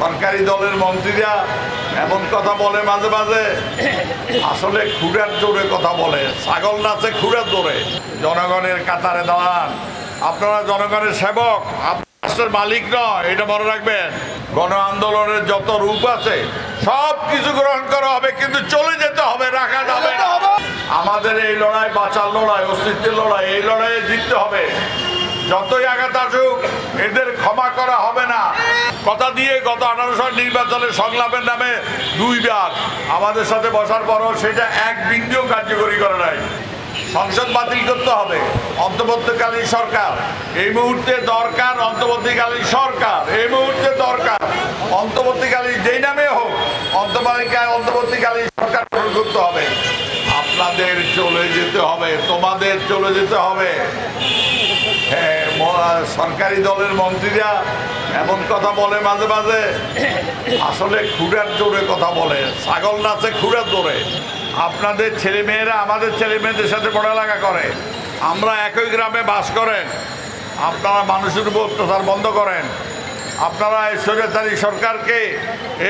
সরকারি দলের মন্ত্রীরা এমন কথা বলে মাঝে মাঝে। আসলে খুঁড়ার জোরে কথা বলে। ছাগল নাচে খুঁড়ার জোরে। জনগণের কাতারে দাঁড়ান। আপনারা জনগণের সেবক আপনারা রাষ্ট্রের মালিক নয় এটা মনে রাখবেন। গণ আন্দোলনের যত রূপ আছে সব কিছু গ্রহণ করা হবে কিন্তু চলে যেতে হবে রাখা যাবে না। আমাদের এই লড়াই বাঁচার লড়াই অস্তিত্বের লড়াই এই লড়াইয়ে জিততে হবে। যতই আঘাত আসুক, এদের ক্ষমা করা হবে না। কথা দিয়ে গত আঠারো সাল নির্বাচনে সংলাপের নামে দুই দুইবার আমাদের সাথে বসার পরও সেটা এক বিন্দুও কার্যকরী করে নাই। সংসদ বাতিল করতে হবে। অন্তর্বর্তীকালীন সরকার, এই মুহূর্তে দরকার অন্তর্বর্তীকালীন সরকার, এই মুহূর্তে দরকার। অন্তর্বর্তীকালীন যেই নামে হোক অন্তর্বর্তীকালীন অন্তর্বর্তীকালীন সরকার গঠন করতে হবে। আপনাদের চলে যেতে হবে, তোমাদের চলে যেতে হবে। সরকারি দলের মন্ত্রীরা এমন কথা বলে মাঝে মাঝে। আসলে খুঁড়ার জোরে কথা বলে। ছাগল নাচে খুঁড়ার জোরে। আপনাদের ছেলে মেয়েরা আমাদের ছেলে মেয়েদের সাথে পড়ালেখা করে। আমরা একই গ্রামে বাস করেন। আপনারা মানুষের উপর অত্যাচার বন্ধ করেন। আপনারা এই স্বৈরাচারী সরকারকে,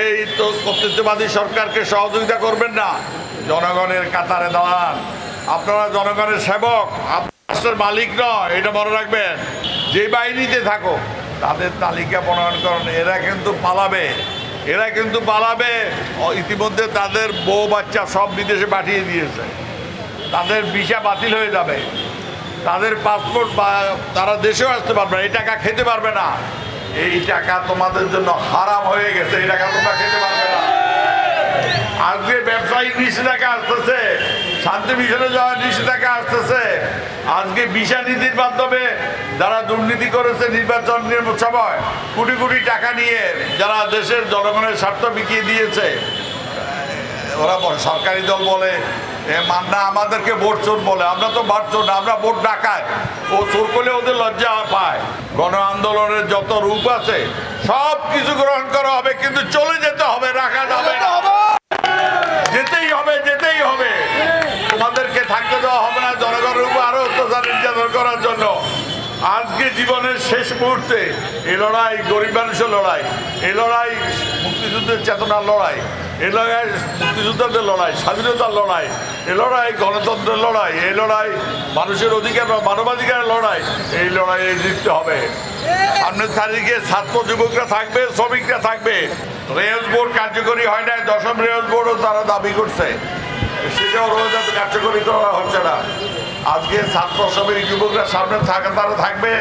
এই তো কর্তৃত্ববাদী সরকারকে সহযোগিতা করবেন না। জনগণের কাতারে দাঁড়ান। আপনারা জনগণের সেবক রাষ্ট্রের মালিক নয়, এটা মনে রাখবেন। যে বাহিনীতে থাকো, তাদের তালিকা প্রণয়ন করেন এরা কিন্তু পালাবে। এরা কিন্তু পালাবে ইতিমধ্যে তাদের বউ বাচ্চা সব বিদেশে পাঠিয়ে দিয়েছে। তাদের ভিসা বাতিল হয়ে যাবে। তাদের পাসপোর্ট বা তারা দেশেও আসতে পারবে না, এই টাকা খেতে পারবে না। এই টাকা তোমাদের জন্য হারাম হয়ে গেছে, এই টাকা তোমরা খেতে পারবে না। আজকে ব্যবসায়িক নিষেধাজ্ঞা আসতেছে, শান্তি মিশনে যাওয়ার নিষেধাজ্ঞা আসতেছে আজকে ভিসা নীতির মাধ্যমে যারা দুর্নীতি করেছে নির্বাচনের সময় কোটি কোটি টাকা নিয়ে যারা দেশের জনগণের স্বার্থ বিকিয়ে দিয়েছে ওরা সরকারি দল বলে মান্না আমাদেরকে ভোট চোর বলে আমরা তো ভোট চোর না আমরা ভোট ডাকায় ও চোর করলে ওদের লজ্জা পায়। গণ আন্দোলনের যত রূপ আছে সব কিছু গ্রহণ করা হবে কিন্তু চলে যেতে হবে রাখা যাবে না। যেতেই হবে যেতেই হবে তোমাদেরকে থাকতে দেওয়া হবে না জনগণের উপর আরও অত্যাচার নির্যাতন করার জন্য। আজকে জীবনের শেষ মুহূর্তে এ লড়াই গরিব মানুষের লড়াই এই লড়াই মুক্তিযুদ্ধের চেতনার লড়াই এই লড়াই মুক্তিযোদ্ধাদের লড়াই, স্বাধীনতার লড়াই, এ লড়াই গণতন্ত্রের লড়াই এই লড়াই মানুষের অধিকার বা মানবাধিকারের লড়াই, এই লড়াইয়ে জিততে হবে। সামনের তারিখে ছাত্র যুবকরা থাকবে, শ্রমিকরা থাকবে। রেঞ্জ বোর্ড কার্যকরী হয় নাই, দশম রেঞ্জ বোর্ডও তারা দাবি করছে। সেটাও রোজ কার্যকরী করা হচ্ছে না। আজকে ছাত্র শ্রমিক যুবকরা সামনে থাকা, তারা থাকবে।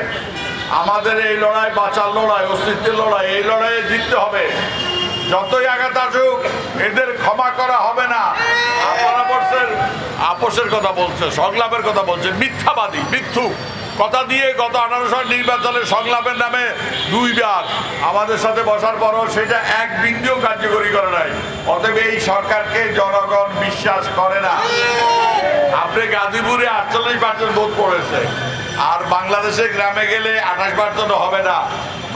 আমাদের এই লড়াই বাঁচার লড়াই, অস্তিত্বের লড়াই, এই লড়াইয়ে জিততে হবে। যতই আঘাত আসুক, এদের ক্ষমা করা হবে না। আপনারা আপোষের কথা বলছে, সংলাপের কথা বলছে, মিথ্যাবাদী মিথ্যু কথা দিয়ে গত আঠারো সাল নির্বাচনে সংলাপের নামে দুই দুইবার আমাদের সাথে বসার পরও সেটা এক বিন্দুও কার্যকরী করে নাই। অতএব এই সরকারকে জনগণ বিশ্বাস করে না। আপনি গাজীপুরে আটচল্লিশ পার্সেন্ট ভোট পড়েছে। আর বাংলাদেশে গ্রামে গেলে আঠাশ পার্সেন্ট হবে না।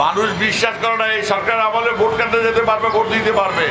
মানুষ বিশ্বাস করে না, এই সরকার আমলে ভোট কাটতে যেতে পারবে, ভোট দিতে পারবে।